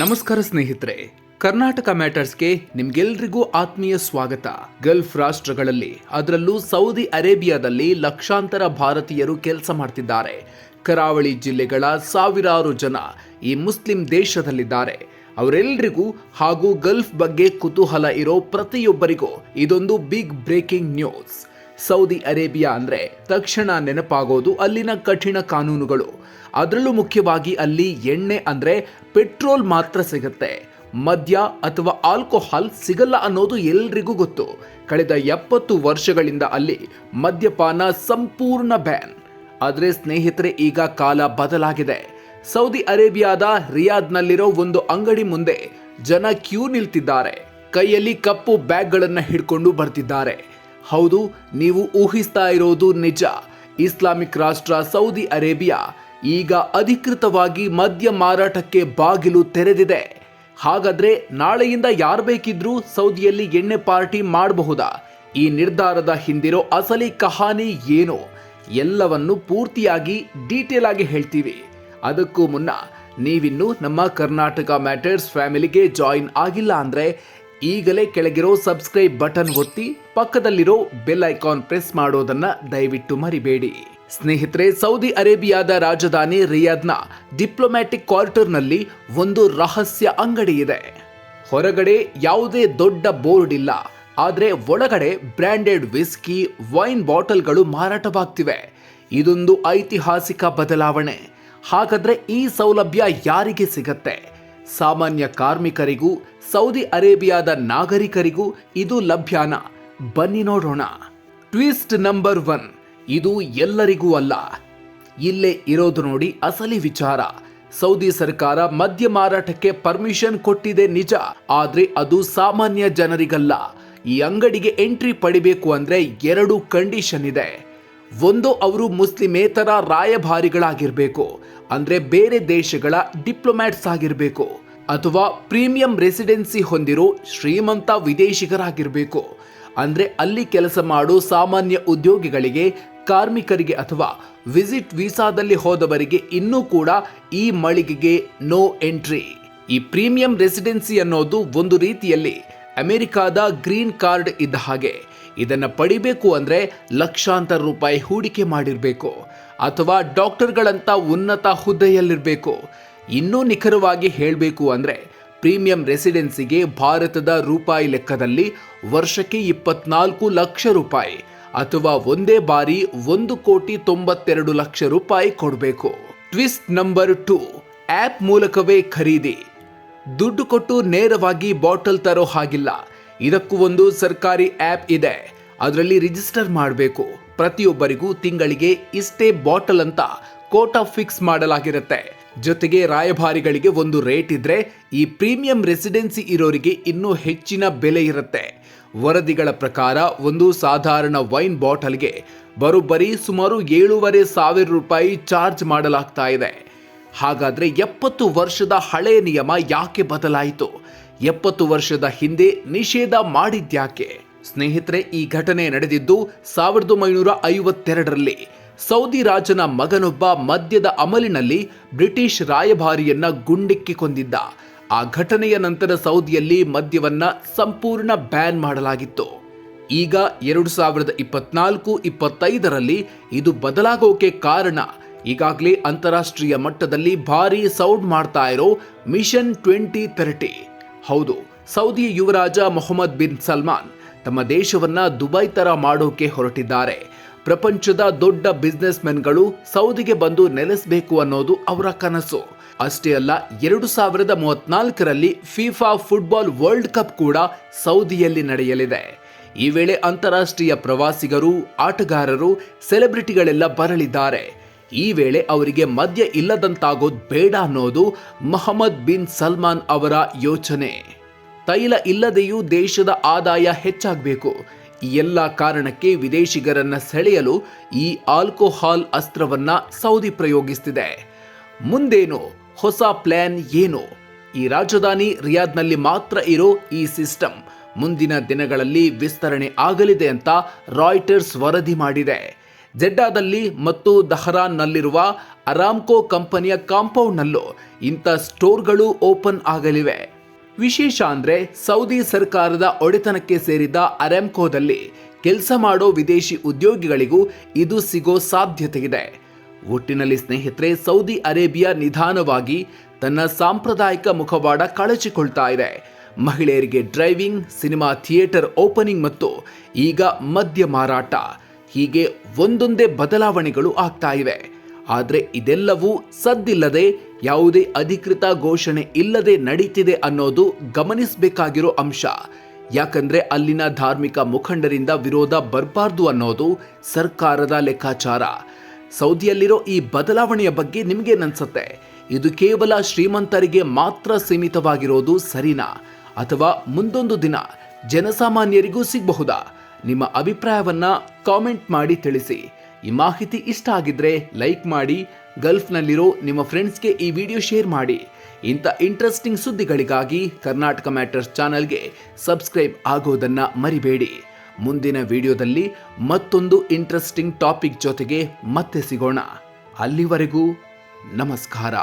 ನಮಸ್ಕಾರ ಸ್ನೇಹಿತರೆ, ಕರ್ನಾಟಕ ಮ್ಯಾಟರ್ಸ್ಗೆ ನಿಮ್ಗೆಲ್ರಿಗೂ ಆತ್ಮೀಯ ಸ್ವಾಗತ. ಗಲ್ಫ್ ರಾಷ್ಟ್ರಗಳಲ್ಲಿ, ಅದರಲ್ಲೂ ಸೌದಿ ಅರೇಬಿಯಾದಲ್ಲಿ ಲಕ್ಷಾಂತರ ಭಾರತೀಯರು ಕೆಲಸ ಮಾಡ್ತಿದ್ದಾರೆ. ಕರಾವಳಿ ಜಿಲ್ಲೆಗಳ ಸಾವಿರಾರು ಜನ ಈ ಮುಸ್ಲಿಂ ದೇಶದಲ್ಲಿದ್ದಾರೆ. ಅವರೆಲ್ಲರಿಗೂ ಹಾಗೂ ಗಲ್ಫ್ ಬಗ್ಗೆ ಕುತೂಹಲ ಇರೋ ಪ್ರತಿಯೊಬ್ಬರಿಗೂ ಇದೊಂದು big breaking news Saudi Arabia ಅಂದರೆ ತಕ್ಷಣ ನೆನಪಾಗೋದು ಅಲ್ಲಿನ ಕಠಿಣ ಕಾನೂನುಗಳು. ಅದರಲ್ಲೂ ಮುಖ್ಯವಾಗಿ ಅಲ್ಲಿ ಎಣ್ಣೆ ಅಂದರೆ ಪೆಟ್ರೋಲ್ ಮಾತ್ರ ಸಿಗುತ್ತೆ. ಮದ್ಯ ಅಥವಾ ಆಲ್ಕೋಹಾಲ್ ಸಿಗಲ್ಲ ಅನ್ನೋದು ಎಲ್ರಿಗೂ ಗೊತ್ತು. ಕಳೆದ ಎಪ್ಪತ್ತು ವರ್ಷಗಳಿಂದ ಅಲ್ಲಿ ಮದ್ಯಪಾನ ಸಂಪೂರ್ಣ ಬ್ಯಾನ್. ಆದರೆ ಸ್ನೇಹಿತರೆ, ಈಗ ಕಾಲ ಬದಲಾಗಿದೆ. ಸೌದಿ ಅರೇಬಿಯಾದ ರಿಯಾದ್ನಲ್ಲಿರೋ ಒಂದು ಅಂಗಡಿ ಮುಂದೆ ಜನ ಕ್ಯೂ ನಿಲ್ತಿದ್ದಾರೆ. ಕೈಯಲ್ಲಿ ಕಪ್ಪು ಬ್ಯಾಗ್ಗಳನ್ನು ಹಿಡ್ಕೊಂಡು ಬರ್ತಿದ್ದಾರೆ. ಹೌದು, ನೀವು ಊಹಿಸ್ತಾ ಇರೋದು ನಿಜ. ಇಸ್ಲಾಮಿಕ್ ರಾಷ್ಟ್ರ ಸೌದಿ ಅರೇಬಿಯಾ ಈಗ ಅಧಿಕೃತವಾಗಿ ಮದ್ಯ ಮಾರಾಟಕ್ಕೆ ಬಾಗಿಲು ತೆರೆದಿದೆ. ಹಾಗಾದ್ರೆ ನಾಳೆಯಿಂದ ಯಾರು ಬೇಕಿದ್ರೂ ಸೌದಿಯಲ್ಲಿ ಎಣ್ಣೆ ಪಾರ್ಟಿ ಮಾಡಬಹುದಾ? ಈ ನಿರ್ಧಾರದ ಹಿಂದಿರೋ ಅಸಲಿ ಕಹಾನಿ ಏನು? ಎಲ್ಲವನ್ನು ಪೂರ್ತಿಯಾಗಿ ಡೀಟೇಲ್ ಆಗಿ ಹೇಳ್ತೀವಿ. ಅದಕ್ಕೂ ಮುನ್ನ ನೀವಿನ್ನು ನಮ್ಮ ಕರ್ನಾಟಕ ಮ್ಯಾಟರ್ಸ್ ಫ್ಯಾಮಿಲಿಗೆ ಜಾಯಿನ್ ಆಗಿಲ್ಲ ಅಂದ್ರೆ ಈಗಲೇ ಕೆಳಗಿರೋ ಸಬ್ಸ್ಕ್ರೈಬ್ ಬಟನ್ ಒತ್ತಿ ಪಕ್ಕದಲ್ಲಿರೋ ಬೆಲ್ ಐಕಾನ್ ಪ್ರೆಸ್ ಮಾಡೋದನ್ನ ದಯವಿಟ್ಟು ಮರಿಬೇಡಿ. ಸ್ನೇಹಿತರೆ, ಸೌದಿ ಅರೇಬಿಯಾದ ರಾಜಧಾನಿ ರಿಯಾದ್ನ ಡಿಪ್ಲೊಮ್ಯಾಟಿಕ್ ಕ್ವಾರ್ಟರ್ನಲ್ಲಿ ಒಂದು ರಹಸ್ಯ ಅಂಗಡಿ ಇದೆ. ಹೊರಗಡೆ ಯಾವುದೇ ದೊಡ್ಡ ಬೋರ್ಡ್ ಇಲ್ಲ. ಆದರೆ ಒಳಗಡೆ ಬ್ರ್ಯಾಂಡೆಡ್ ವಿಸ್ಕಿ, ವೈನ್ ಬಾಟಲ್ಗಳು ಮಾರಾಟವಾಗ್ತಿವೆ. ಇದೊಂದು ಐತಿಹಾಸಿಕ ಬದಲಾವಣೆ. ಹಾಗಾದ್ರೆ ಈ ಸೌಲಭ್ಯ ಯಾರಿಗೆ ಸಿಗತ್ತೆ? ಸಾಮಾನ್ಯ ಕಾರ್ಮಿಕರಿಗೂ, ಸೌದಿ ಅರೇಬಿಯಾದ ನಾಗರಿಕರಿಗೂ ಇದು ಲಭ್ಯಾನ. ಬನ್ನಿ ನೋಡೋಣ. Twist number one. ಇದು ಎಲ್ಲರಿಗೂ ಅಲ್ಲ. ಇಲ್ಲೇ ಇರೋದು ನೋಡಿ ಅಸಲಿ ವಿಚಾರ. ಸೌದಿ ಸರ್ಕಾರ ಮದ್ಯ ಮಾರಾಟಕ್ಕೆ ಪರ್ಮಿಷನ್ ಕೊಟ್ಟಿದೆ ನಿಜ. ಆದ್ರೆ ಅದು ಸಾಮಾನ್ಯ ಜನರಿಗಲ್ಲ. ಈ ಅಂಗಡಿಗೆ ಎಂಟ್ರಿ ಪಡಿಬೇಕು ಅಂದ್ರೆ ಎರಡು ಕಂಡೀಷನ್ ಇದೆ. ಒಂದು ಅವರು ಮುಸ್ಲಿಮೇತರ ರಾಯಭಾರಿಗಳಾಗಿರಬೇಕು, ಅಂದ್ರೆ ಬೇರೆ ದೇಶಗಳ ಡಿಪ್ಲೊಮ್ಯಾಟ್ಸ್ ಆಗಿರಬೇಕು, ಅಥವಾ ಪ್ರೀಮಿಯಂ ರೆಸಿಡೆನ್ಸಿ ಹೊಂದಿರೋ ಶ್ರೀಮಂತ ವಿದೇಶಿಗರಾಗಿರಬೇಕು, ಅಂದ್ರೆ ಅಲ್ಲಿ ಕೆಲಸ ಮಾಡೋ ಸಾಮಾನ್ಯ ಉದ್ಯೋಗಿಗಳಿಗೆ, ಕಾರ್ಮಿಕರಿಗೆ ಅಥವಾ ವಿಸಿಟ್ ವೀಸಾದಲ್ಲಿ ಹೋದವರಿಗೆ ಇನ್ನೂ ಕೂಡ ಈ ಮಳಿಗೆಗೆ ನೋ ಎಂಟ್ರಿ ಈ ಪ್ರೀಮಿಯಂ ರೆಸಿಡೆನ್ಸಿ ಅನ್ನೋದು ಒಂದು ರೀತಿಯಲ್ಲಿ ಅಮೆರಿಕಾದ ಗ್ರೀನ್ ಕಾರ್ಡ್ ಇದ್ದ ಹಾಗೆ. ಇದನ್ನ ಪಡಿಬೇಕು ಅಂದರೆ ಲಕ್ಷಾಂತರ ರೂಪಾಯಿ ಹೂಡಿಕೆ ಮಾಡಿರಬೇಕು ಅಥವಾ ಡಾಕ್ಟರ್ಗಳಂಥ ಉನ್ನತ ಹುದ್ದೆಯಲ್ಲಿರಬೇಕು. ಇನ್ನೂ ನಿಖರವಾಗಿ ಹೇಳಬೇಕು ಅಂದರೆ ಪ್ರೀಮಿಯಂ ರೆಸಿಡೆನ್ಸಿಗೆ ಭಾರತದ ರೂಪಾಯಿ ಲೆಕ್ಕದಲ್ಲಿ ವರ್ಷಕ್ಕೆ ಇಪ್ಪತ್ನಾಲ್ಕು ಲಕ್ಷ ರೂಪಾಯಿ ಅಥವಾ ಒಂದೇ ಬಾರಿ ಒಂದು ಕೋಟಿ ತೊಂಬತ್ತೆರಡು ಲಕ್ಷ ರೂಪಾಯಿ ಕೊಡಬೇಕು. ಟ್ವಿಸ್ಟ್ ನಂಬರ್ ಟು, ಆ್ಯಪ್ ಮೂಲಕವೇ ಖರೀದಿ. ದುಡ್ಡು ಕೊಟ್ಟು ನೇರವಾಗಿ ಬಾಟಲ್ ತರೋ ಹಾಗಿಲ್ಲ. ಇದಕ್ಕೂ ಒಂದು ಸರ್ಕಾರಿ ಆಪ್ ಇದೆ. ಅದರಲ್ಲಿ ರಿಜಿಸ್ಟರ್ ಮಾಡಬೇಕು. ಪ್ರತಿಯೊಬ್ಬರಿಗೂ ತಿಂಗಳಿಗೆ ಇಷ್ಟೇ ಬಾಟಲ್ ಅಂತ ಕೋಟಾ ಫಿಕ್ಸ್ ಮಾಡಲಾಗಿರುತ್ತೆ. ಜೊತೆಗೆ ರಾಯಭಾರಿಗಳಿಗೆ ಒಂದು ರೇಟ್ ಇದ್ರೆ ಈ ಪ್ರೀಮಿಯಂ ರೆಸಿಡೆನ್ಸಿ ಇರೋರಿಗೆ ಇನ್ನೂ ಹೆಚ್ಚಿನ ಬೆಲೆ ಇರುತ್ತೆ. ವರದಿಗಳ ಪ್ರಕಾರ ಒಂದು ಸಾಧಾರಣ ವೈನ್ ಬಾಟಲ್ಗೆ ಬರೋಬ್ಬರಿ ಸುಮಾರು ಏಳೂವರೆ ಸಾವಿರ ರೂಪಾಯಿ ಚಾರ್ಜ್ ಮಾಡಲಾಗ್ತಾ ಇದೆ. ಹಾಗಾದ್ರೆ ಎಪ್ಪತ್ತು ವರ್ಷದ ಹಳೆಯ ನಿಯಮ ಯಾಕೆ ಬದಲಾಯಿತು? ಎಪ್ಪತ್ತು ವರ್ಷದ ಹಿಂದೆ ನಿಷೇಧ ಮಾಡಿದ್ಯಾಕೆ? ಸ್ನೇಹಿತರೆ, ಈ ಘಟನೆ ನಡೆದಿದ್ದು ಸಾವಿರದ ಒಂಬೈನೂರ ಐವತ್ತೆರಡರಲ್ಲಿ. ಸೌದಿ ರಾಜನ ಮಗನೊಬ್ಬ ಮದ್ಯದ ಅಮಲಿನಲ್ಲಿ ಬ್ರಿಟಿಷ್ ರಾಯಭಾರಿಯನ್ನ ಗುಂಡಿಕ್ಕಿ ಕೊಂದಿದ್ದ. ಆ ಘಟನೆಯ ನಂತರ ಸೌದಿಯಲ್ಲಿ ಮದ್ಯವನ್ನ ಸಂಪೂರ್ಣ ಬ್ಯಾನ್ ಮಾಡಲಾಗಿತ್ತು. ಈಗ ಎರಡು ಸಾವಿರದ ಇಪ್ಪತ್ನಾಲ್ಕು ಇಪ್ಪತ್ತೈದರಲ್ಲಿ ಇದು ಬದಲಾಗೋಕೆ ಕಾರಣ. ಈಗಾಗಲೇ ಅಂತಾರಾಷ್ಟ್ರೀಯ ಮಟ್ಟದಲ್ಲಿ ಭಾರಿ ಸೌಂಡ್ ಮಾಡ್ತಾ ಇರೋ ಮಿಷನ್ ಟ್ವೆಂಟಿ ತರ್ಟಿ ಹೌದು, ಸೌದಿ ಯುವರಾಜ ಮೊಹಮ್ಮದ್ ಬಿನ್ ಸಲ್ಮಾನ್ ತಮ್ಮ ದೇಶವನ್ನ ದುಬೈ ತರ ಮಾಡೋಕೆ ಹೊರಟಿದ್ದಾರೆ. ಪ್ರಪಂಚದ ದೊಡ್ಡ ಬಿಸ್ನೆಸ್ ಮೆನ್ಗಳು ಸೌದಿಗೆ ಬಂದು ನೆಲೆಸಬೇಕು ಅನ್ನೋದು ಅವರ ಕನಸು. ಅಷ್ಟೇ ಅಲ್ಲ, ಎರಡು ಸಾವಿರದ ಮೂವತ್ನಾಲ್ಕರಲ್ಲಿ ಫಿಫಾ ಫುಟ್ಬಾಲ್ ವರ್ಲ್ಡ್ ಕಪ್ ಕೂಡ ಸೌದಿಯಲ್ಲಿ ನಡೆಯಲಿದೆ. ಈ ವೇಳೆ ಅಂತಾರಾಷ್ಟ್ರೀಯ ಪ್ರವಾಸಿಗರು, ಆಟಗಾರರು, ಸೆಲೆಬ್ರಿಟಿಗಳೆಲ್ಲ ಬರಲಿದ್ದಾರೆ. ಈ ವೇಳೆ ಅವರಿಗೆ ಮದ್ಯ ಇಲ್ಲದಂತಾಗೋದು ಬೇಡ ಅನ್ನೋದು ಮೊಹಮ್ಮದ್ ಬಿನ್ ಸಲ್ಮಾನ್ ಅವರ ಯೋಚನೆ. ತೈಲ ಇಲ್ಲದೆಯೂ ದೇಶದ ಆದಾಯ ಹೆಚ್ಚಾಗಬೇಕು. ಎಲ್ಲ ಕಾರಣಕ್ಕೆ ವಿದೇಶಿಗರನ್ನ ಸೆಳೆಯಲು ಈ ಆಲ್ಕೋಹಾಲ್ ಅಸ್ತ್ರವನ್ನ ಸೌದಿ ಪ್ರಯೋಗಿಸ್ತಿದೆ. ಮುಂದೇನು? ಹೊಸ ಪ್ಲಾನ್ ಏನು? ಈ ರಾಜಧಾನಿ ರಿಯಾದ್ನಲ್ಲಿ ಮಾತ್ರ ಇರೋ ಈ ಸಿಸ್ಟಮ್ ಮುಂದಿನ ದಿನಗಳಲ್ಲಿ ವಿಸ್ತರಣೆ ಆಗಲಿದೆ ಅಂತ ರಾಯ್ಟರ್ಸ್ ವರದಿ ಮಾಡಿದೆ. ಜೆಡ್ಡಾದಲ್ಲಿ ಮತ್ತು ದಹರಾನ್ನಲ್ಲಿರುವ ಅರಾಮ್ಕೋ ಕಂಪನಿಯ ಕಾಂಪೌಂಡ್ನಲ್ಲೂ ಇಂಥ ಸ್ಟೋರ್ಗಳು ಓಪನ್ ಆಗಲಿವೆ. ವಿಶೇಷ ಅಂದರೆ ಸೌದಿ ಸರ್ಕಾರದ ಒಡೆತನಕ್ಕೆ ಸೇರಿದ ಅರಾಮ್ಕೋದಲ್ಲಿ ಕೆಲಸ ಮಾಡೋ ವಿದೇಶಿ ಉದ್ಯೋಗಿಗಳಿಗೂ ಇದು ಸಿಗೋ ಸಾಧ್ಯತೆ ಇದೆ ಒಟ್ಟಿನಲ್ಲಿ ಸ್ನೇಹಿತರೆ, ಸೌದಿ ಅರೇಬಿಯಾ ನಿಧಾನವಾಗಿ ತನ್ನ ಸಾಂಪ್ರದಾಯಿಕ ಮುಖವಾಡ ಕಳಚಿಕೊಳ್ತಾ ಇದೆ. ಮಹಿಳೆಯರಿಗೆ ಡ್ರೈವಿಂಗ್, ಸಿನಿಮಾ ಥಿಯೇಟರ್ ಓಪನಿಂಗ್ ಮತ್ತು ಈಗ ಮದ್ಯ ಮಾರಾಟ. ಹೀಗೆ ಒಂದೊಂದೇ ಬದಲಾವಣೆಗಳು ಆಗ್ತಾ ಇವೆ. ಆದರೆ ಇದೆಲ್ಲವೂ ಸದ್ದಿಲ್ಲದೆ ಯಾವುದೇ ಅಧಿಕೃತ ಘೋಷಣೆ ಇಲ್ಲದೆ ನಡೀತಿದೆ ಅನ್ನೋದು ಗಮನಿಸಬೇಕಾಗಿರೋ ಅಂಶ. ಯಾಕಂದ್ರೆ ಅಲ್ಲಿನ ಧಾರ್ಮಿಕ ಮುಖಂಡರಿಂದ ವಿರೋಧ ಬರಬಾರ್ದು ಅನ್ನೋದು ಸರ್ಕಾರದ ಲೆಕ್ಕಾಚಾರ. ಸೌದಿಯಲ್ಲಿರೋ ಈ ಬದಲಾವಣೆಯ ಬಗ್ಗೆ ನಿಮಗೇನನ್ಸುತ್ತೆ? ಇದು ಕೇವಲ ಶ್ರೀಮಂತರಿಗೆ ಮಾತ್ರ ಸೀಮಿತವಾಗಿರೋದು ಸರಿನಾ? ಅಥವಾ ಮುಂದೊಂದು ದಿನ ಜನಸಾಮಾನ್ಯರಿಗೂ ಸಿಗಬಹುದಾ? ನಿಮ್ಮ ಅಭಿಪ್ರಾಯವನ್ನ ಕಾಮೆಂಟ್ ಮಾಡಿ ತಿಳಿಸಿ. ಈ ಮಾಹಿತಿ ಇಷ್ಟ ಆಗಿದ್ರೆ ಲೈಕ್ ಮಾಡಿ, ಗಲ್ಫ್ನಲ್ಲಿರೋ ನಿಮ್ಮ ಫ್ರೆಂಡ್ಸ್ಗೆ ಈ ವಿಡಿಯೋ ಶೇರ್ ಮಾಡಿ. ಇಂಥ ಇಂಟ್ರೆಸ್ಟಿಂಗ್ ಸುದ್ದಿಗಳಿಗಾಗಿ ಕರ್ನಾಟಕ ಮ್ಯಾಟರ್ಸ್ ಚಾನಲ್ಗೆ ಸಬ್ಸ್ಕ್ರೈಬ್ ಆಗೋದನ್ನ ಮರಿಬೇಡಿ. ಮುಂದಿನ ವಿಡಿಯೋದಲ್ಲಿ ಮತ್ತೊಂದು ಇಂಟ್ರೆಸ್ಟಿಂಗ್ ಟಾಪಿಕ್ ಜೊತೆಗೆ ಮತ್ತೆ ಸಿಗೋಣ. ಅಲ್ಲಿವರೆಗೂ ನಮಸ್ಕಾರ.